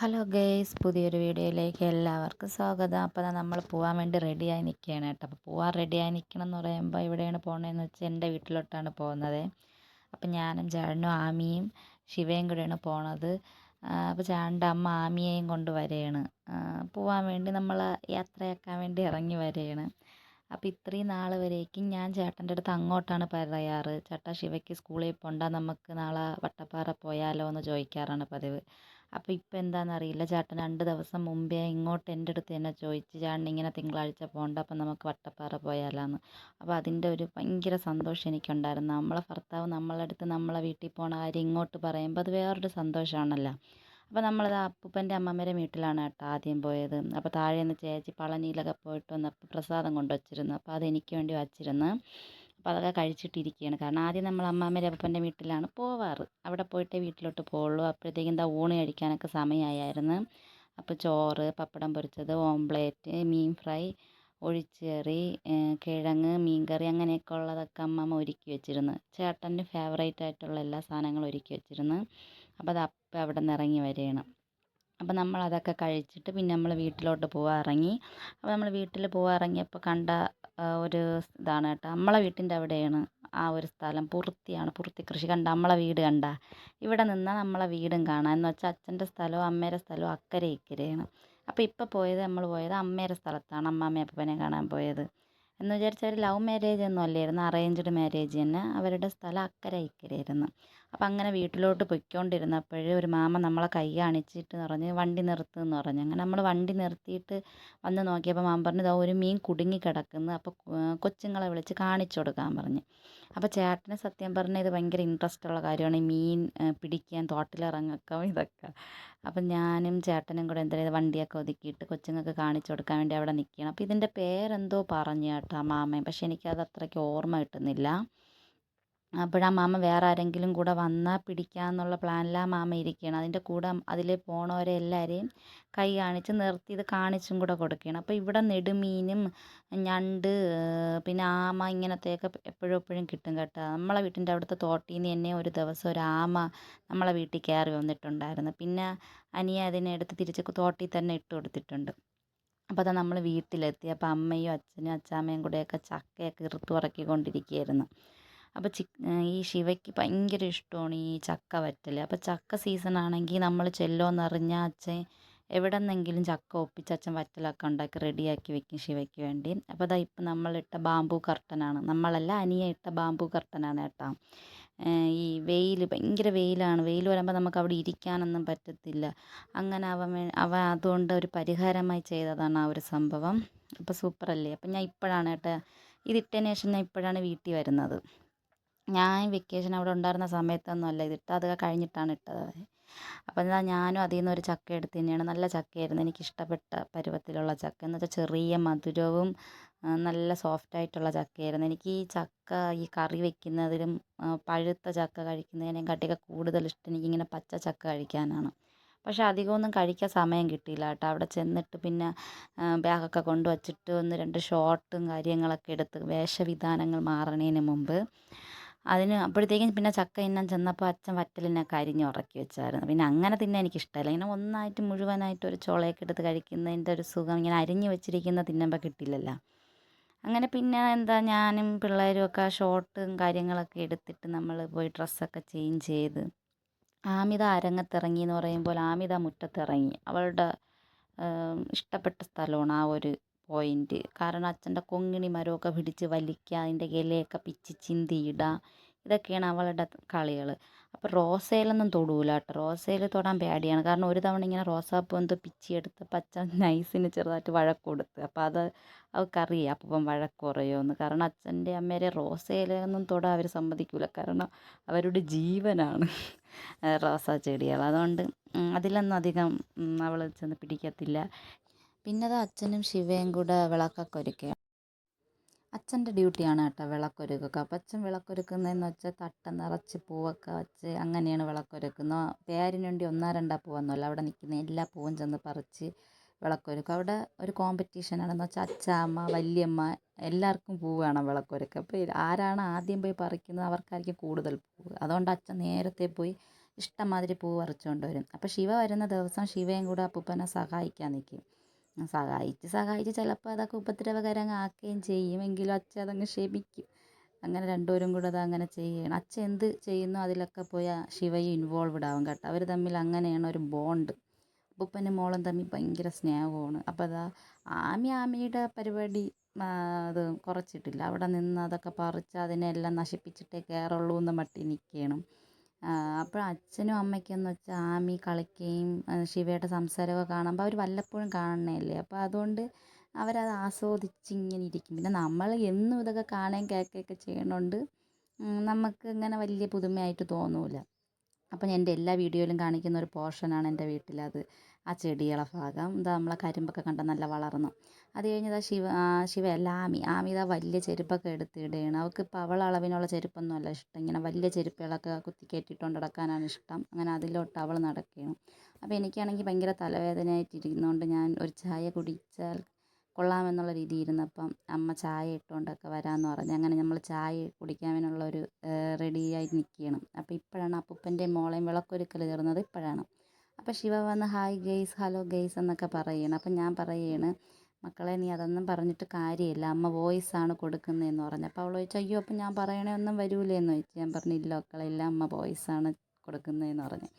Hello guys പുതിയൊരു വീഡിയോയിലേക്ക് എല്ലാവർക്കും സ്വാഗതം. അപ്പോൾ നമ്മൾ പോകാൻ വേണ്ടി റെഡിയായി നിൽക്കുകയാണ് കേട്ടോ. അപ്പോൾ പോകാൻ റെഡിയായി നിൽക്കണം എന്ന് പറയുമ്പോൾ എവിടെയാണ് പോകണതെന്ന് വെച്ചാൽ എന്റെ വീട്ടിലോട്ടാണ് പോകുന്നത്. അപ്പം ഞാനും ചേട്ടനും ആമിയും ശിവയും കൂടെയാണ് പോണത്. അപ്പോൾ ചേട്ടന്റെ അമ്മ ആമിയെയും കൊണ്ട് വരികയാണ് പോകാൻ വേണ്ടി നമ്മൾ യാത്രയാക്കാൻ വേണ്ടി ഇറങ്ങി വരികയാണ് അപ്പോൾ ഇത്രയും നാൾ വരേക്കും ഞാൻ ചേട്ടന്റെ അടുത്ത് അങ്ങോട്ടാണ് പറയാറ്. ചേട്ടാ ശിവയ്ക്ക് സ്കൂളിൽ പോണ്ട നമുക്ക് നാളെ വട്ടപ്പാറ പോയാലോ എന്ന് ചോദിക്കാറാണ് പതിവ്. അപ്പോൾ ഇപ്പം എന്താണെന്നറിയില്ല ചേട്ടൻ രണ്ട് ദിവസം മുമ്പേ ഇങ്ങോട്ട് എന്റെ അടുത്ത് തന്നെ ചോദിച്ച് ചേട്ടൻ ഇങ്ങനെ തിങ്കളാഴ്ച പോകണ്ട അപ്പം നമുക്ക് വട്ടപ്പാറ പോയാലാന്ന്. അപ്പോൾ അതിന്റെ ഒരു ഭയങ്കര സന്തോഷം എനിക്കുണ്ടായിരുന്നു. നമ്മളെ ഭർത്താവ് നമ്മളെ അടുത്ത് നമ്മളെ വീട്ടിൽ പോണ കാര്യം ഇങ്ങോട്ട് പറയുമ്പോൾ അത് വേറൊരു സന്തോഷമാണല്ലോ. അപ്പോൾ നമ്മളത് അപ്പൂപ്പന്റെ അമ്മമ്മേരെ വീട്ടിലാണ് കേട്ടോ ആദ്യം പോയത്. അപ്പോൾ താഴെ നിന്ന് ചേച്ചി പളനിയിലൊക്കെ പോയിട്ട് വന്നപ്പോൾ പ്രസാദം കൊണ്ടുവച്ചിരുന്നു. അപ്പോൾ അത് എനിക്ക് വേണ്ടി വച്ചിരുന്നു. അപ്പോൾ അതൊക്കെ കഴിച്ചിട്ടിരിക്കുകയാണ് കാരണം ആദ്യം നമ്മൾ അമ്മാമ്മേരെ അപ്പൂപ്പന്റെ വീട്ടിലാണ് പോവാറ്. അവിടെ പോയിട്ട് വീട്ടിലോട്ട് പോവുള്ളൂ. അപ്പോഴത്തേക്കും എന്താ ഊണ് കഴിക്കാനൊക്കെ സമയമായിരുന്നു അപ്പോൾ ചോറ് പപ്പടം പൊരിച്ചത് ഓംപ്ലേറ്റ് മീൻ ഫ്രൈ ഒഴിച്ചുകറി കിഴങ്ങ് മീൻകറി അങ്ങനെയൊക്കെ ഉള്ളതൊക്കെ അമ്മമ്മ ഒരുക്കി വെച്ചിരുന്നു. ചേട്ടന്റെ ഫേവറേറ്റ് ആയിട്ടുള്ള എല്ലാ സാധനങ്ങളും ഒരുക്കി വെച്ചിരുന്നു. അപ്പോൾ അത് അപ്പം അവിടെ നിന്ന് ഇറങ്ങി വരികയാണ്. അപ്പോൾ നമ്മൾ അതൊക്കെ കഴിച്ചിട്ട് പിന്നെ നമ്മൾ വീട്ടിലോട്ട് പോകാൻ ഇറങ്ങി അപ്പോൾ നമ്മൾ വീട്ടിൽ പോകാൻ ഇറങ്ങിയപ്പോൾ കണ്ട ഒരു ഇതാണ് കേട്ടോ. നമ്മളെ വീട്ടിന്റെ അവിടെയാണ് ആ ഒരു സ്ഥലം. പുറത്തിയാണ് പുറത്തി കൃഷി. കണ്ട നമ്മളെ വീട് കണ്ട. ഇവിടെ നിന്നാൽ നമ്മളെ വീടും കാണാം. എന്ന് വെച്ചാൽ അച്ഛന്റെ സ്ഥലവും അമ്മേരെ സ്ഥലവും അക്കരെ ഇക്കരെയാണ്. അപ്പോൾ ഇപ്പോൾ പോയത് നമ്മൾ പോയത് അമ്മേരെ സ്ഥലത്താണ്. അമ്മാമ്മ അപ്പനെ കാണാൻ പോയത്. എന്ന് വിചാരിച്ചാൽ ലവ് മാരേജ് ഒന്നും അല്ലായിരുന്നു. അറേഞ്ച്ഡ് മാരേജ് തന്നെ. അവരുടെ സ്ഥലം അക്കരെ ഇക്കരയായിരുന്നു. അപ്പം അങ്ങനെ വീട്ടിലോട്ട് പൊയ്ക്കൊണ്ടിരുന്നപ്പോൾ ഒരു മാമ നമ്മളെ കൈ കാണിച്ചിട്ട് പറഞ്ഞ് വണ്ടി നിർത്തുമെന്ന് പറഞ്ഞു. അങ്ങനെ നമ്മൾ വണ്ടി നിർത്തിയിട്ട് വന്ന് നോക്കിയപ്പോൾ മാമ പറഞ്ഞു ഇതാ ഒരു മീൻ കുടുങ്ങി കിടക്കുന്നു. അപ്പോൾ കൊച്ചുങ്ങളെ വിളിച്ച് കാണിച്ചു കൊടുക്കാൻ പറഞ്ഞു. അപ്പോൾ ചേട്ടന് സത്യം പറഞ്ഞാൽ ഇത് ഭയങ്കര ഇൻട്രസ്റ്റ് ഉള്ള കാര്യമാണ്. ഈ മീൻ പിടിക്കാൻ തോട്ടിലിറങ്ങക്ക ഇതൊക്കെ. അപ്പം ഞാനും ചേട്ടനും കൂടെ എന്താ പറയുക വണ്ടിയൊക്കെ ഒതുക്കിയിട്ട് കൊച്ചുങ്ങൾക്ക് കാണിച്ചു കൊടുക്കാൻ വേണ്ടി അവിടെ നിൽക്കുകയാണ് അപ്പോൾ ഇതിന്റെ പേരെന്തോ പറഞ്ഞു കേട്ടോ മാമൻ പക്ഷേ എനിക്കത് അത്രയ്ക്ക് ഓർമ്മ കിട്ടുന്നില്ല. അപ്പോഴാ മാമ വേറെ ആരെങ്കിലും കൂടെ വന്നാൽ പിടിക്കാമെന്നുള്ള പ്ലാനിലാണ് മാമ ഇരിക്കുകയാണ് അതിന്റെ കൂടെ അതിൽ പോണവരെ എല്ലാവരെയും കൈ കാണിച്ച് നിർത്തി ഇത് കാണിച്ചും കൂടെ കൊടുക്കുകയാണ് അപ്പോൾ ഇവിടെ നെടുമീനും ഞണ്ട് പിന്നെ ആമ ഇങ്ങനത്തെയൊക്കെ എപ്പോഴും എപ്പോഴും കിട്ടും കേട്ടോ. നമ്മളെ വീട്ടിന്റെ അവിടുത്തെ തോട്ടിൽ നിന്ന് തന്നെ ഒരു ദിവസം ഒരു ആമ നമ്മളെ വീട്ടിൽ കയറി വന്നിട്ടുണ്ടായിരുന്നു. പിന്നെ അനിയ അതിനെ എടുത്ത് തിരിച്ച് തോട്ടിൽ തന്നെ ഇട്ട് കൊടുത്തിട്ടുണ്ട്. അപ്പോൾ അതാ നമ്മൾ വീട്ടിലെത്തി. അപ്പോൾ അമ്മയും അച്ഛനും അച്ചാമ്മയും കൂടെയൊക്കെ ചക്കയൊക്കെ ഇറുത്തു പറക്കിക്കൊണ്ടിരിക്കുകയായിരുന്നു. അപ്പോൾ ചിക് ഈ ശിവയ്ക്ക് ഭയങ്കര ഇഷ്ടമാണ് ഈ ചക്ക വറ്റൽ അപ്പോൾ ചക്ക സീസൺ ആണെങ്കിൽ നമ്മൾ ചെല്ലുമെന്നറിഞ്ഞാൽ അച്ഛൻ എവിടെ നിന്നെങ്കിലും ചക്ക ഒപ്പിച്ച് അച്ഛൻ വറ്റലൊക്കെ ഉണ്ടാക്കി റെഡിയാക്കി വെക്കും ശിവയ്ക്ക് വേണ്ടി. അപ്പോൾ അതാ ഇപ്പം നമ്മളിട്ട ബാമ്പു കർട്ടനാണ്. നമ്മളല്ല അനിയ ഇട്ട ബാമ്പു കർട്ടനാണ് കേട്ടോ. ഈ വെയിൽ ഭയങ്കര വെയിലാണ്. വെയിൽ വരുമ്പോൾ നമുക്ക് അവിടെ ഇരിക്കാനൊന്നും പറ്റത്തില്ല. അങ്ങനെ അവൻ അവൻ അതുകൊണ്ട് ഒരു പരിഹാരമായി ചെയ്തതാണ് ആ ഒരു സംഭവം. അപ്പോൾ സൂപ്പറല്ലേ? അപ്പം ഞാൻ ഇപ്പോഴാണ് കേട്ടോ ഇതിട്ടതിന് ശേഷം ഞാൻ ഇപ്പോഴാണ് വീട്ടിൽ വരുന്നത്. ഞാൻ വെക്കേഷൻ അവിടെ ഉണ്ടായിരുന്ന സമയത്തൊന്നും അല്ല. ഇതിട്ടത് അതൊക്കെ കഴിഞ്ഞിട്ടാണ് ഇട്ടത്. അപ്പോൾ എന്താ ഞാനും അതിൽ നിന്ന് ഒരു ചക്ക എടുത്ത് തന്നെയാണ്. നല്ല ചക്കയായിരുന്നു. എനിക്ക് ഇഷ്ടപ്പെട്ട പരുവത്തിലുള്ള ചക്ക. എന്ന് വെച്ചാൽ ചെറിയ മധുരവും നല്ല സോഫ്റ്റ് ആയിട്ടുള്ള ചക്കയായിരുന്നു. എനിക്ക് ഈ ചക്ക ഈ കറി വെക്കുന്നതിലും പഴുത്ത ചക്ക കഴിക്കുന്നതിനെക്കാട്ടിയൊക്കെ കൂടുതൽ ഇഷ്ടം എനിക്കിങ്ങനെ പച്ച ചക്ക കഴിക്കാനാണ്. പക്ഷേ അധികമൊന്നും കഴിക്കാൻ സമയം കിട്ടിയില്ല കേട്ടോ. അവിടെ ചെന്നിട്ട് പിന്നെ ബാഗൊക്കെ കൊണ്ട് വച്ചിട്ട് ഒന്ന് രണ്ട് ഷോർട്ടും കാര്യങ്ങളൊക്കെ എടുത്ത് വേഷവിധാനങ്ങൾ മാറണതിന് മുമ്പ് അതിന് അപ്പോഴത്തേക്കും പിന്നെ ചക്ക തിന്നാൻ ചെന്നപ്പോൾ അച്ഛൻ വറ്റലിനെ അരിഞ്ഞ് ഉറക്കി വെച്ചായിരുന്നു. പിന്നെ അങ്ങനെ തിന്നാൻ എനിക്കിഷ്ടമല്ല. ഇങ്ങനെ ഒന്നായിട്ട് മുഴുവനായിട്ട് ഒരു ചോളയൊക്കെ എടുത്ത് കഴിക്കുന്നതിന്റെ ഒരു സുഖം ഇങ്ങനെ അരിഞ്ഞ് വെച്ചിരിക്കുന്ന തിന്നുമ്പോൾ കിട്ടില്ലല്ലോ. അങ്ങനെ പിന്നെ എന്താ ഞാനും പിള്ളേരും ഒക്കെ ഷോർട്ടും കാര്യങ്ങളൊക്കെ എടുത്തിട്ട് നമ്മൾ പോയി ഡ്രസ്സൊക്കെ ചേഞ്ച് ചെയ്ത് ആമിത അരങ്ങത്തിറങ്ങി എന്ന് പറയുമ്പോൾ ആമിത മുറ്റത്തിറങ്ങി. അവളുടെ ഇഷ്ടപ്പെട്ട സ്ഥലമാണ് ആ ഒരു പോയിന്റ് കാരണം അച്ഛന്റെ കൊങ്ങിണി മരമൊക്കെ പിടിച്ച് വലിക്കുക അതിന്റെ ഇലയൊക്കെ പിച്ച് ചിന്തിയിടുക ഇതൊക്കെയാണ് അവളുടെ കളികൾ. അപ്പോൾ റോസയിലൊന്നും തൊടൂല കേട്ടോ. റോസയിൽ തൊടാൻ പേടിയാണ്. കാരണം ഒരു തവണ ഇങ്ങനെ റോസാപ്പൂ എന്തോ പിച്ചിയെടുത്ത് പച്ച നൈസിന് ചെറുതായിട്ട് വഴക്ക് കൊടുത്ത്. അപ്പോൾ അത് അവൾക്കറിയാം അപ്പം വഴക്ക് കുറയുമെന്ന്. കാരണം അച്ഛന്റെ അമ്മേരെ റോസയിലൊന്നും തൊടാൻ അവർ സമ്മതിക്കില്ല കാരണം അവരുടെ ജീവനാണ് റോസാ ചെടികൾ. അതുകൊണ്ട് അതിലൊന്നും അധികം അവൾ ചെന്ന് പിടിക്കത്തില്ല. പിന്നെ അത് അച്ഛനും ശിവയും കൂടെ വിളക്കൊക്കെ ഒരുക്കുക അച്ഛന്റെ ഡ്യൂട്ടിയാണ് കേട്ടോ വിളക്കൊരുക്കുക. അപ്പം അച്ഛൻ വിളക്കൊരുക്കുന്നതെന്ന് വെച്ചാൽ തട്ട നിറച്ച് പൂവൊക്കെ വെച്ച് അങ്ങനെയാണ് വിളക്കൊരുക്കുന്നത്. പേരിന് വേണ്ടി ഒന്നാ രണ്ടാ പൂവൊന്നുമല്ല. അവിടെ നിൽക്കുന്ന എല്ലാ പൂവും ചെന്ന് പറിച്ച് വിളക്കൊരുക്കും. അവിടെ ഒരു കോമ്പറ്റീഷനാണെന്ന് വെച്ചാൽ അച്ചാമ്മ വല്യമ്മ എല്ലാവർക്കും പൂ വേണം വിളക്കൊരുക്കുക അപ്പോൾ ആരാണ് ആദ്യം പോയി പറിക്കുന്നത് അവർക്കായിരിക്കും കൂടുതൽ പൂവ് അതുകൊണ്ട് അച്ഛൻ നേരത്തെ പോയി ഇഷ്ടംമാതിരി പൂ പറിച്ചുകൊണ്ട് വരും. അപ്പോൾ ശിവ വരുന്ന ദിവസം ശിവയും കൂടെ അപ്പൂപ്പനെ സഹായിക്കാൻ നിൽക്കും സഹായിച്ച് സഹായിച്ച് ചിലപ്പോൾ അതൊക്കെ ഉപദ്രവകരം ആക്കുകയും ചെയ്യും. എങ്കിലും അച്ഛൻ അതങ്ങ് ക്ഷമിക്കും. അങ്ങനെ രണ്ടുപേരും കൂടെ അങ്ങനെ ചെയ്യണം. അച്ഛൻ എന്ത് ചെയ്യുന്നു അതിലൊക്കെ പോയി ശിവയും ഇൻവോൾവ്ഡ് ആവും കേട്ടോ. അവർ തമ്മിൽ അങ്ങനെയാണ് ഒരു ബോണ്ട് അപ്പൂപ്പനും മോളും തമ്മിൽ ഭയങ്കര സ്നേഹമാണ്. അപ്പോൾ അതാ ആമി ആമിയുടെ പരിപാടി അത് കുറച്ചിട്ടില്ല. അവിടെ നിന്ന് അതൊക്കെ പറിച്ച് അതിനെല്ലാം നശിപ്പിച്ചിട്ടേ കയറുള്ളൂ എന്ന് മട്ടിൽ നിൽക്കുകയാണ്. അപ്പോൾ അച്ഛനും അമ്മയ്ക്കും എന്ന് വെച്ചാൽ ആമി കളിക്കുകയും ശിവയുടെ സംസാരമൊക്കെ കാണുമ്പോൾ അവർ വല്ലപ്പോഴും കാണുന്നതല്ലേ അപ്പോൾ അതുകൊണ്ട് അവരത് ആസ്വദിച്ച് ഇങ്ങനെ ഇരിക്കും. പിന്നെ നമ്മൾ എന്നും ഇതൊക്കെ കാണുകയും കേൾക്കുകയൊക്കെ ചെയ്യണോണ്ട് നമുക്ക് ഇങ്ങനെ വലിയ പുതുമയായിട്ട് തോന്നൂല. അപ്പോൾ ഞാൻ എന്റെ എല്ലാ വീഡിയോയിലും കാണിക്കുന്ന ഒരു പോർഷനാണ് എന്റെ വീട്ടിലത്. ആ ചെടികളെ ഭാഗം. എന്താ നമ്മളെ കരിമ്പൊക്കെ കണ്ട നല്ല വളർന്നു. അത് കഴിഞ്ഞതാ ശിവ ശിവ ശിവയല്ല ആമി ആമി ഇതാ വലിയ ചെരുപ്പൊക്കെ എടുത്ത് ഇടുകയാണ് അവൾക്ക് ഇപ്പോൾ അവൾ അളവിനുള്ള ചെരുപ്പൊന്നും അല്ല ഇഷ്ടം. ഇങ്ങനെ വലിയ ചെരുപ്പുകളൊക്കെ കുത്തി കയറ്റിക്കൊണ്ട് നടക്കാനാണ് ഇഷ്ടം. അങ്ങനെ അതിലോട്ട് അവൾ നടക്കുകയാണ്. അപ്പോൾ എനിക്കാണെങ്കിൽ ഭയങ്കര തലവേദനയായിട്ടിരിക്കുന്നതുകൊണ്ട് ഞാൻ ഒരു ചായ കുടിച്ചാൽ കൊള്ളാമെന്നുള്ള രീതിയിൽ ഇരുന്നപ്പം അമ്മ ചായ ഇട്ടുകൊണ്ടൊക്കെ വരാമെന്ന് പറഞ്ഞ് അങ്ങനെ നമ്മൾ ചായ കുടിക്കാനുള്ള ഒരു റെഡിയായി നിൽക്കുകയാണ് അപ്പോൾ ഇപ്പോഴാണ് അപ്പൂപ്പന്റെ മോളെയും വിളക്കൊരുക്കൽ തീർന്നത് ഇപ്പോഴാണ്. അപ്പോൾ ശിവ വന്ന് ഹായ് ഗെയ്സ് ഹലോ ഗെയ്സ് എന്നൊക്കെ പറയുകയാണ് അപ്പം ഞാൻ പറയുകയാണ് മക്കളെ നീ അതൊന്നും പറഞ്ഞിട്ട് കാര്യമില്ല. അമ്മ വോയിസ് ആണ് കൊടുക്കുന്നതെന്ന് പറഞ്ഞു. അപ്പോൾ അവൾ ചോദിച്ചു അയ്യോ അപ്പം ഞാൻ പറയണേ ഒന്നും വരൂലേ എന്ന് ചോദിച്ചു. ഞാൻ പറഞ്ഞു ഇല്ല മക്കളെ ഇല്ല അമ്മ വോയിസ് ആണ് കൊടുക്കുന്നതെന്ന് പറഞ്ഞു.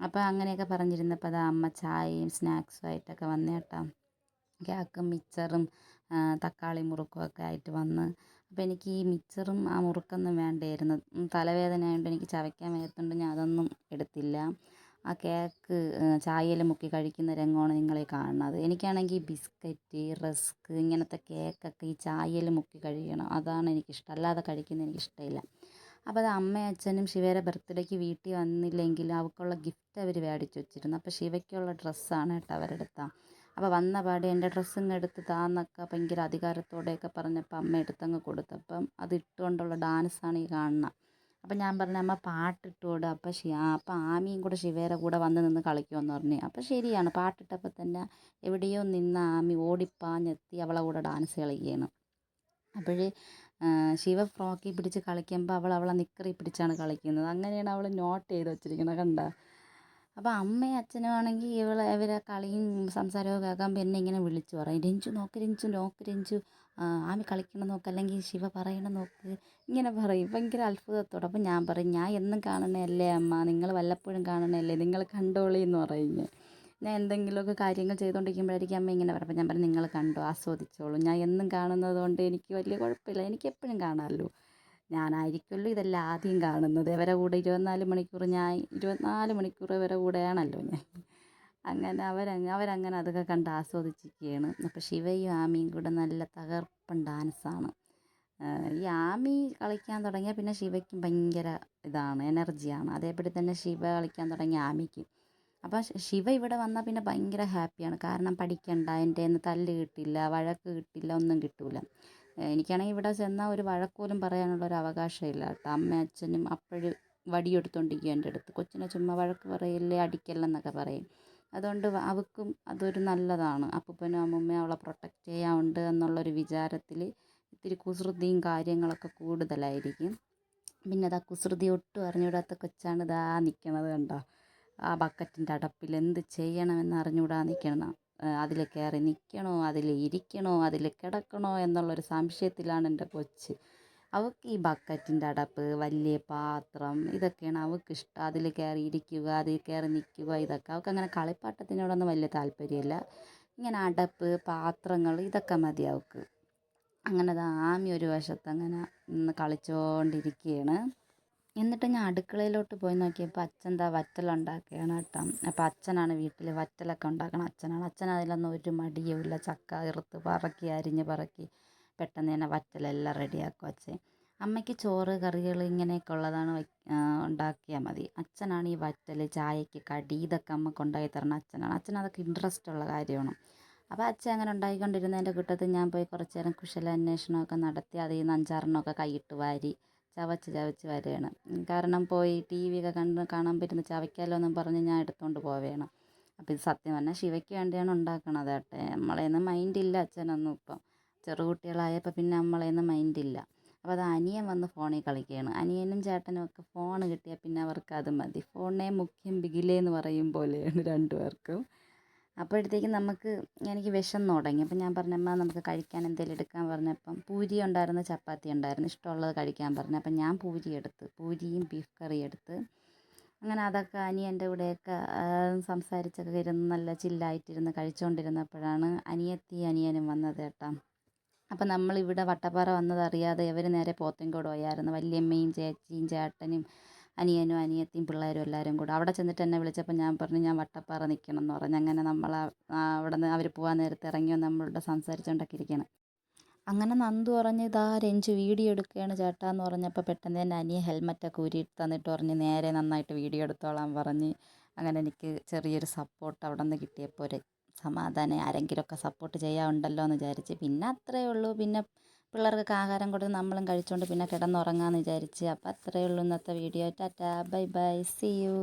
അപ്പോൾ അങ്ങനെയൊക്കെ പറഞ്ഞിരുന്നപ്പോൾ അതാ അമ്മ ചായയും സ്നാക്സും ആയിട്ടൊക്കെ വന്നേട്ടാ കേക്കും മിച്ചറും തക്കാളി മുറുക്കും ഒക്കെ ആയിട്ട് വന്ന്. അപ്പോൾ എനിക്ക് ഈ മിച്ചറും ആ മുറുക്കൊന്നും വേണ്ടായിരുന്നു. തലവേദന ആയതുകൊണ്ട് എനിക്ക് ചവയ്ക്കാൻ വയ്യാത്തതുകൊണ്ട് ഞാൻ അതൊന്നും എടുത്തില്ല. ആ കേക്ക് ചായയിൽ മുക്കി കഴിക്കുന്ന രംഗമാണ് നിങ്ങളെ കാണുന്നത്. എനിക്കാണെങ്കിൽ ബിസ്ക്കറ്റ് റസ്ക് ഇങ്ങനത്തെ കേക്കൊക്കെ ഈ ചായയിൽ മുക്കി കഴിക്കണം അതാണ് എനിക്കിഷ്ടം. അല്ലാതെ കഴിക്കുന്നത് എനിക്കിഷ്ടമില്ല. അപ്പോൾ അത് അമ്മയും അച്ഛനും ശിവയുടെ ബർത്ത്ഡേക്ക് വീട്ടിൽ വന്നില്ലെങ്കിൽ അവൾക്കുള്ള ഗിഫ്റ്റ് അവർ മേടിച്ച് വെച്ചിരുന്നു. അപ്പോൾ ശിവയ്ക്കുള്ള ഡ്രസ്സാണ് കേട്ടോ അവരെടുത്ത. അപ്പോൾ വന്ന പാടെ എന്റെ ഡ്രസ്സിങ് എടുത്ത് താന്നൊക്കെ ഭയങ്കര അധികാരത്തോടെയൊക്കെ പറഞ്ഞപ്പോൾ അമ്മ എടുത്തങ്ങ് കൊടുത്തപ്പം അത് ഇട്ടുകൊണ്ടുള്ള ഡാൻസാണ് ഈ കാണുന്നത് അപ്പം ഞാൻ പറഞ്ഞു അമ്മ പാട്ടിട്ടോട് അപ്പം ശി അപ്പം ആമിയും കൂടെ ശിവേരെ കൂടെ വന്ന് നിന്ന് കളിക്കുമെന്ന് പറഞ്ഞു. അപ്പം ശരിയാണ് പാട്ടിട്ടപ്പോൾ തന്നെ എവിടെയോ നിന്ന് ആമി ഓടിപ്പാഞ്ഞെത്തി അവളെ കൂടെ ഡാൻസ് കളിക്കുകയാണ് അപ്പോൾ ശിവ ഫ്രോക്കി പിടിച്ച് കളിക്കുമ്പോൾ അവൾ അവളെ നിക്കറി പിടിച്ചാണ് കളിക്കുന്നത്. അങ്ങനെയാണ് അവൾ നോട്ട് ചെയ്ത് വെച്ചിരിക്കുന്നത് കണ്ട? അപ്പോൾ അമ്മയും അച്ഛനും ആണെങ്കിൽ ഇവളെ ഇവരെ കളിയും സംസാരവും കേൾക്കാൻ പിന്നെ ഇങ്ങനെ വിളിച്ചു പറയും. രഞ്ജു നോക്ക് രഞ്ജു നോക്ക് രഞ്ജു. ആമി കളിക്കണം നോക്ക് അല്ലെങ്കിൽ ശിവ പറയണം നോക്ക്. ഇങ്ങനെ പറയും. ഭയങ്കര അത്ഭുതത്തോടെ. അപ്പോൾ ഞാൻ പറയും ഞാൻ എന്നും കാണണല്ലേ അമ്മ? നിങ്ങൾ വല്ലപ്പോഴും കാണണല്ലേ നിങ്ങൾ കണ്ടോളി എന്ന് പറയും ഞാൻ. എന്തെങ്കിലുമൊക്കെ കാര്യങ്ങൾ ചെയ്തുകൊണ്ടിരിക്കുമ്പോഴായിരിക്കും അമ്മ ഇങ്ങനെ പറയും. അപ്പോൾ ഞാൻ പറയും നിങ്ങൾ കണ്ടോ? ആസ്വദിച്ചോളൂ. ഞാൻ എന്നും കാണുന്നത് കൊണ്ട് എനിക്ക് വലിയ കുഴപ്പമില്ല. എനിക്ക് എപ്പോഴും കാണാമല്ലോ. ഞാനായിരിക്കുമല്ലോ ഇതെല്ലാം ആദ്യം കാണുന്നത്. ഇവരെ കൂടെ ഇരുപത്തിനാല് മണിക്കൂർ ഞാൻ ഇരുപത്തിനാല് മണിക്കൂർ ഇവരെ കൂടെയാണല്ലോ ഞാൻ. അങ്ങനെ അവരങ്ങ് അവരങ്ങനെ അതൊക്കെ കണ്ട് ആസ്വദിച്ചിരിക്കുകയാണ്. അപ്പോൾ ശിവയും ആമിയും കൂടെ നല്ല തകർപ്പൻ ഡാൻസാണ്. ഈ ആമി കളിക്കാൻ തുടങ്ങിയാൽ പിന്നെ ശിവയ്ക്കും ഭയങ്കര ഇതാണ് എനർജിയാണ്. അതേപോലെ തന്നെ ശിവ കളിക്കാൻ തുടങ്ങിയ ആമിക്ക്. അപ്പോൾ ശിവ ഇവിടെ വന്നാൽ പിന്നെ ഭയങ്കര ഹാപ്പിയാണ്. കാരണം പഠിക്കണ്ട എന്റെ തല്ല് കിട്ടില്ല വഴക്ക് കിട്ടില്ല ഒന്നും കിട്ടില്ല എനിക്കാണെങ്കിൽ ഇവിടെ ചെന്നാൽ ഒരു വഴക്കോലും പറയാനുള്ള ഒരു അവകാശമില്ല കേട്ടോ. അമ്മയും അച്ഛനും അപ്പോഴും വടിയെടുത്തുകൊണ്ടിരിക്കും എന്റെ അടുത്ത്. കൊച്ചിനെ ചുമ്മാ വഴക്ക് പറയല്ലേ അടിക്കല്ലെന്നൊക്കെ പറയും. അതുകൊണ്ട് അവൾക്കും അതൊരു നല്ലതാണ്. അപ്പൂപ്പനും അമ്മൂമ്മയും അവളെ പ്രൊട്ടക്റ്റ് ചെയ്യാനുണ്ട് എന്നുള്ളൊരു വിചാരത്തിൽ ഇത്തിരി കുസൃതിയും കാര്യങ്ങളൊക്കെ കൂടുതലായിരിക്കും. പിന്നെ അതാ കുസൃതി ഒട്ടും അറിഞ്ഞുവിടാത്ത കൊച്ചാണ് ഇതാ നിൽക്കണത് കണ്ടോ. ആ ബക്കറ്റിന്റെ അടപ്പിൽ എന്ത് ചെയ്യണമെന്ന് അറിഞ്ഞുകൂടാ നിൽക്കണം അതിൽ കയറി നിൽക്കണോ അതിൽ ഇരിക്കണോ അതിൽ കിടക്കണോ എന്നുള്ളൊരു സംശയത്തിലാണ് എന്റെ കൊച്ച്. അവൾക്ക് ഈ ബക്കറ്റിന്റെ അടപ്പ് വലിയ പാത്രം ഇതൊക്കെയാണ് അവൾക്ക് ഇഷ്ടം അതിൽ കയറി ഇരിക്കുക അതിൽ കയറി നിൽക്കുക ഇതൊക്കെ. അവൾക്ക് അങ്ങനെ കളിപ്പാട്ടത്തിനോടൊന്നും വലിയ താല്പര്യമില്ല. ഇങ്ങനെ അടപ്പ് പാത്രങ്ങൾ ഇതൊക്കെ മതി അവൾക്ക് അങ്ങനെ ആമി ഒരു വശത്ത് അങ്ങനെ കളിച്ചുകൊണ്ടിരിക്കുകയാണ് എന്നിട്ട് ഞാൻ അടുക്കളയിലോട്ട് പോയി നോക്കിയപ്പോൾ അച്ഛൻ എന്താ വറ്റലുണ്ടാക്കുകയാണ് കേട്ടോ. അപ്പോൾ അച്ഛനാണ് വീട്ടിൽ വറ്റലൊക്കെ ഉണ്ടാക്കണം അച്ഛനാണ്. അച്ഛൻ അതിലൊന്നും ഒരു മടിയും ഇല്ല. ചക്ക ഇറുത്ത് പറക്കി അരിഞ്ഞ് പറക്കി പെട്ടെന്ന് തന്നെ വറ്റലെല്ലാം റെഡിയാക്കും അച്ഛൻ. അമ്മയ്ക്ക് ചോറ് കറികൾ ഇങ്ങനെയൊക്കെ ഉള്ളതാണ് ഉണ്ടാക്കിയാൽ മതി. അച്ഛനാണ് ഈ വറ്റൽ ചായക്ക് കടി ഇതൊക്കെ അമ്മയ്ക്ക് ഉണ്ടാക്കി തരണം അച്ഛനാണ്. അച്ഛൻ അതൊക്കെ ഇൻട്രസ്റ്റ് ഉള്ള കാര്യമാണ്. അപ്പോൾ അച്ഛൻ അങ്ങനെ ഉണ്ടാക്കിക്കൊണ്ടിരുന്നതിന്റെ കൂട്ടത്തിൽ ഞാൻ പോയി കുറച്ച് നേരം കുശലാന്വേഷണമൊക്കെ നടത്തി അതിൽ നിന്ന് അഞ്ചാറെണ്ണമൊക്കെ കൈയിട്ട് വാരി ചവച്ച് ചവച്ച് വരികയാണ് കാരണം പോയി ടി വി ഒക്കെ കണ്ട് കാണാൻ പറ്റുന്ന ചവയ്ക്കാലോ എന്നും പറഞ്ഞ് ഞാൻ എടുത്തുകൊണ്ട് പോവുകയാണ് അപ്പോൾ ഇത് സത്യം പറഞ്ഞാൽ ശിവയ്ക്ക് വേണ്ടിയാണ് ഉണ്ടാക്കണത് കേട്ടെ. നമ്മളേന്ന് മൈൻഡില്ല അച്ഛനൊന്നും ഇപ്പം. ചെറുകുട്ടികളായപ്പോൾ പിന്നെ നമ്മളേന്ന് മൈൻഡില്ല. അപ്പോൾ അത് അനിയൻ വന്ന് ഫോണിൽ കളിക്കുകയാണ് അനിയനും ചേട്ടനും ഒക്കെ ഫോൺ കിട്ടിയാൽ പിന്നെ അവർക്ക് അത് മതി. ഫോണേ മുഖ്യം ബിഗിലേ എന്ന് പറയും പോലെയാണ് രണ്ടുപേർക്കും അപ്പോഴത്തേക്കും നമുക്ക് എനിക്ക് വിശന്ന് തുടങ്ങി. അപ്പം ഞാൻ പറഞ്ഞു അമ്മ നമുക്ക് കഴിക്കാൻ എന്തെങ്കിലും എടുക്കാൻ പറഞ്ഞപ്പം പൂരി ഉണ്ടായിരുന്നു ചപ്പാത്തി ഉണ്ടായിരുന്നു ഇഷ്ടമുള്ളത് കഴിക്കാൻ പറഞ്ഞു. അപ്പം ഞാൻ പൂരി എടുത്ത് പൂരിയും ബീഫ് കറിയും എടുത്ത് അങ്ങനെ അതൊക്കെ അനിയന്റെ കൂടെയൊക്കെ സംസാരിച്ചൊക്കെ ഇരുന്ന് നല്ല ചില്ലായിട്ടിരുന്ന് കഴിച്ചുകൊണ്ടിരുന്നപ്പോഴാണ് അനിയത്തി അനിയനും വന്നത് കേട്ടോ. അപ്പം നമ്മളിവിടെ വട്ടപ്പാറ വന്നതറിയാതെ ഇവർ നേരെ പോത്തൻകോട് പോയായിരുന്നു. വല്യമ്മയും ചേച്ചിയും ചേട്ടനും അനിയനും അനിയത്തിയും പിള്ളേരും എല്ലാവരും കൂടെ. അവിടെ ചെന്നിട്ട് എന്നെ വിളിച്ചപ്പോൾ ഞാൻ പറഞ്ഞു ഞാൻ വട്ടപ്പാറ നിൽക്കണം എന്ന് പറഞ്ഞു. അങ്ങനെ നമ്മൾ അവിടെ നിന്ന് അവർ പോകാൻ നേരത്ത് ഇറങ്ങി വന്ന് നമ്മളോട് സംസാരിച്ചുകൊണ്ടൊക്കെ ഇരിക്കണം അങ്ങനെ നന്ദു പറഞ്ഞ് ഇതാ രഞ്ച് വീഡിയോ എടുക്കുകയാണ് ചേട്ടാ എന്ന് പറഞ്ഞപ്പോൾ പെട്ടെന്ന് തന്നെ അനിയ ഹെൽമറ്റൊക്കെ ഊരിയിട്ട് തന്നിട്ട് പറഞ്ഞ് നേരെ നന്നായിട്ട് വീഡിയോ എടുത്തോളാം പറഞ്ഞ് അങ്ങനെ എനിക്ക് ചെറിയൊരു സപ്പോർട്ട് അവിടെ നിന്ന് കിട്ടിയപ്പോൾ ഒരു സമാധാനം ആരെങ്കിലുമൊക്കെ സപ്പോർട്ട് ചെയ്യാറുണ്ടല്ലോ എന്ന് വിചാരിച്ച്. പിന്നെ അത്രയേ ഉള്ളൂ. പിന്നെ പിള്ളേർക്കൊക്കെ ആഹാരം കൊടുത്ത് നമ്മളും കഴിച്ചുകൊണ്ട് പിന്നെ കിടന്നുറങ്ങാമെന്ന് വിചാരിച്ച്. അപ്പോൾ അത്രയേ ഉള്ളൂ ഇന്നത്തെ video tata bye bye see you